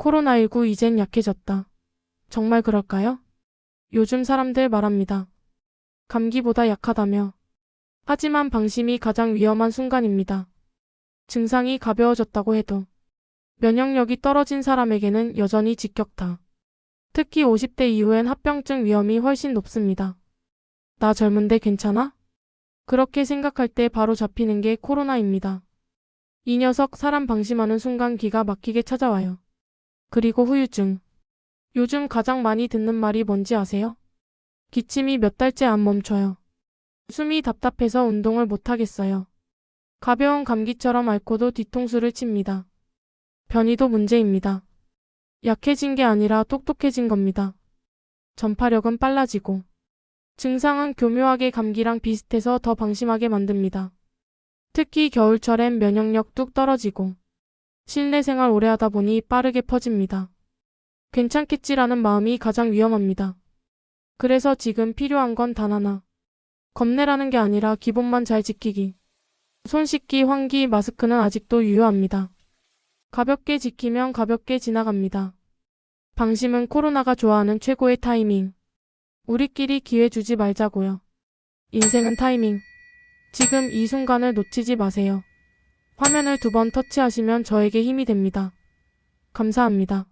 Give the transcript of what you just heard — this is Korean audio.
코로나19 이젠 약해졌다. 정말 그럴까요? 요즘 사람들 말합니다. 감기보다 약하다며. 하지만 방심이 가장 위험한 순간입니다. 증상이 가벼워졌다고 해도 면역력이 떨어진 사람에게는 여전히 직격타. 특히 50대 이후엔 합병증 위험이 훨씬 높습니다. 나 젊은데 괜찮아? 그렇게 생각할 때 바로 잡히는 게 코로나입니다. 이 녀석 사람 방심하는 순간 기가 막히게 찾아와요. 그리고 후유증. 요즘 가장 많이 듣는 말이 뭔지 아세요? 기침이 몇 달째 안 멈춰요. 숨이 답답해서 운동을 못하겠어요. 가벼운 감기처럼 앓고도 뒤통수를 칩니다. 변이도 문제입니다. 약해진 게 아니라 똑똑해진 겁니다. 전파력은 빨라지고 증상은 교묘하게 감기랑 비슷해서 더 방심하게 만듭니다. 특히 겨울철엔 면역력 뚝 떨어지고 실내 생활 오래 하다 보니 빠르게 퍼집니다. 괜찮겠지라는 마음이 가장 위험합니다. 그래서 지금 필요한 건 단 하나. 겁내라는 게 아니라 기본만 잘 지키기. 손 씻기, 환기, 마스크는 아직도 유효합니다. 가볍게 지키면 가볍게 지나갑니다. 방심은 코로나가 좋아하는 최고의 타이밍. 우리끼리 기회 주지 말자고요. 인생은 타이밍. 지금 이 순간을 놓치지 마세요. 화면을 두 번 터치하시면 저에게 힘이 됩니다. 감사합니다.